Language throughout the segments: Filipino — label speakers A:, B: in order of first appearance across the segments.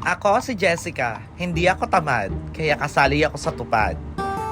A: Ako si Jessica, hindi ako tamad, kaya kasali ako sa tupad.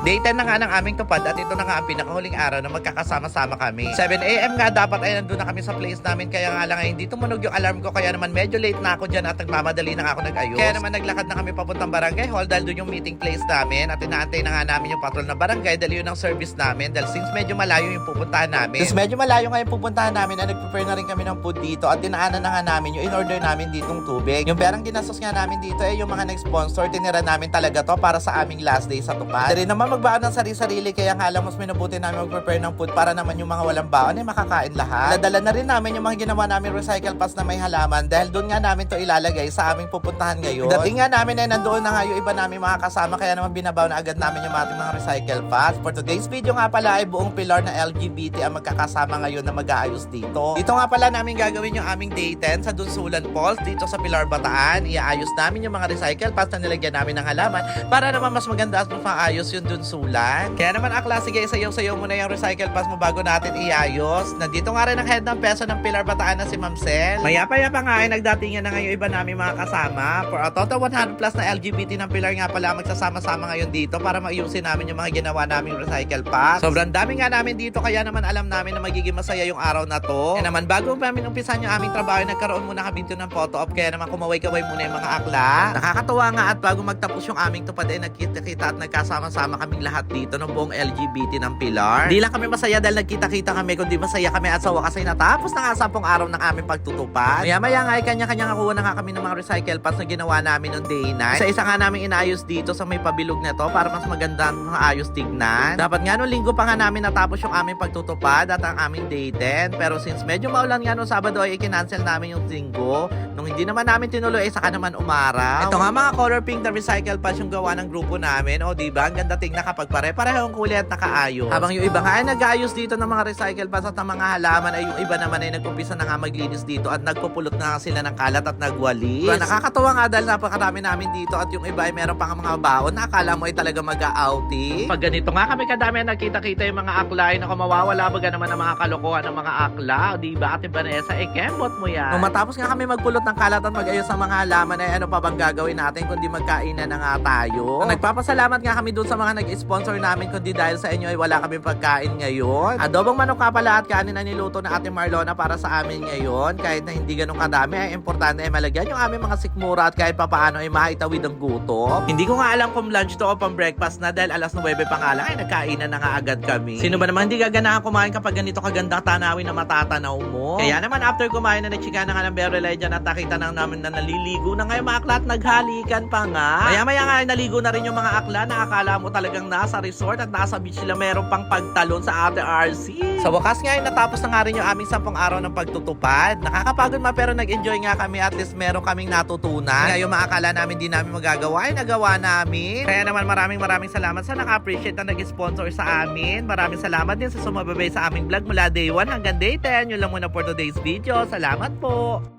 A: Day 10 na nga ng aming tupad at ito na nga ang pinakahuling araw na magkakasama-sama kami. 7am nga dapat ay nandun na kami sa place namin kaya nga lang ay hindi tumunog yung alarm ko kaya naman medyo late na ako dyan at nagmamadali na ako nag-ayos. Kaya naman naglakad na kami papuntang barangay hall dahil doon yung meeting place namin at inaantay na nga namin yung patrol na barangay dahil yun ang service namin dahil since medyo malayo yung pupuntahan namin. Since medyo malayo nga yung pupuntahan namin ay nag-prepare na rin kami ng food dito at dinaanan na nga namin yung in-order namin ditong tubig. Yung perang ginastos nga namin dito ay yung mga nag-sponsor tinira namin talaga to para sa aming last day sa tupad. Dari naman magbaon ng sarili-sarili kaya nga lang mas minubuti namin mag-prepare ng food para naman yung mga walang baon ay makakain lahat. Nadala na rin namin yung mga ginawa namin recycle pass na may halaman dahil doon nga namin to ilalagay sa aming pupuntahan ngayon. Dating nga namin ay nandoon na nga yung iba namin mga kasama kaya naman binabaw na agad namin yung ating mga recycle pass. For today's video nga pala ay buong pilar na LGBT ang magkakasama ngayon na mag-aayos dito. Dito nga pala namin gagawin yung aming day 10 sa Dunsulan Falls dito sa Pilar Bataan. Iaayos namin yung mga recycle pass na nilagyan namin ng halaman para naman mas maganda at maayos yung Dunsulan. Kaya naman akla sige sayaw-sayaw muna yung recycle pass mo bago natin iayos. Nandito nga rin ang head ng peso ng Pilar Bataan na si Ma'am Sel. Maya-paya pa nga ay nagdatingan na ngayon iba namin mga kasama. For a total 100 plus na LGBT ng Pilar nga pala magsasama-sama ngayon dito para maayusin namin yung mga ginawa naming recycle pass. Sobrang dami nga namin dito kaya naman alam namin na magiging masaya yung araw na to. Kaya naman bago namin umpisan yung aming trabaho, nagkaroon muna kami ng photo op kaya naman kumaway-kaway muna yung mga akla. Nakakatuwa nga at bago magtapos yung aming tupad ay nagkita-kita at nagkasama-sama kaming lahat dito ng buong LGBT ng Pilar. Di lang kami masaya dahil nagkita-kita kami kundi masaya kami at sa wakas ay natapos na nga sa sampung araw ng aming pagtutupad. Maya-maya nga ay kanya-kanya nakuha na nga kami ng mga recycle pass na ginawa namin noong day 9. Isa-isa nga namin inayos dito sa may pabilog na to para mas maganda ang mga ayos tignan. Dapat nga noong linggo pa nga namin natapos yung aming pagtutupad at ang aming day 10. Pero since medyo maulan nga noong Sabado ay i-cancel namin yung linggo. Nung hindi naman namin tinuloy ay saka naman umaraw. Ito nga mga color pink na recycle pass yung gawa ng grupo namin. O diba? Ang ganda tignan kapag pare-pareho ang kulay at nakaayos. Habang yung iba nga ay nag-ayos dito ng mga recycle pass at ng mga halaman ay yung iba naman ay nagkumpisa na nga maglinis dito at nagpupulot na nga sila ng kalat at nagwalis. Diba, nakakatawa nga dahil napakarami namin dito at yung iba ay meron pa nga mga baon na akala mo ay talaga mag-outing. Pag ganito nga kami kadami nakita-kita yung mga akla ay naku mawawala baga naman ang mga kalokohan ng mga akla. O diba Ate Vanessa? Eh kembot mo yan. Nung matapos nga kami magpulot ng kalat at mag-ayos ng mga halaman ay ano pa bang gagawin natin kundi magkainan na nga tayo. Nagpapasalamat nga kami doon sa mga nag-sponsor namin kundi dahil sa inyo ay wala kaming pagkain ngayon. Adobong manok nga pala at kanin na niluto na Ate Marlona para sa amin ngayon. Kahit na hindi ganun kadami ay importante ay malagyan yung aming mga sikmura at kahit papaano ay maitawid ang gutom. Hindi ko nga alam kung lunch to o pang breakfast na dahil alas 9 pa nga lang ay nagkainan na nga agad kami. Sino ba naman hindi gaganahan kumain kapag ganito kaganda tanawin na matatanaw mo? Kaya naman after kumain na nagchika na nga ng Bero Legend at nakita na namin na naliligo na ngayon mga akla at naghalikan pa nga. Maya maya nga ay naligo na rin yung mga akla na akala mo talagang nasa resort at nasa beach sila meron pang pagtalon sa ate RC. Sa wakas nga ay natapos na nga rin yung aming sampung araw ng pagtutupad. Nakakapagod ma pero nag-enjoy nga kami at least meron kaming natutunan. Kaya yung mga akala namin di namin magagawa ay nagawa namin. Kaya naman maraming maraming salamat sa naka-appreciate na nag-sponsor sa amin. Maraming salamat din sa sumababay sa aming vlog mula day 1 hanggang day 10. Yun lang muna for today's video. Salamat po!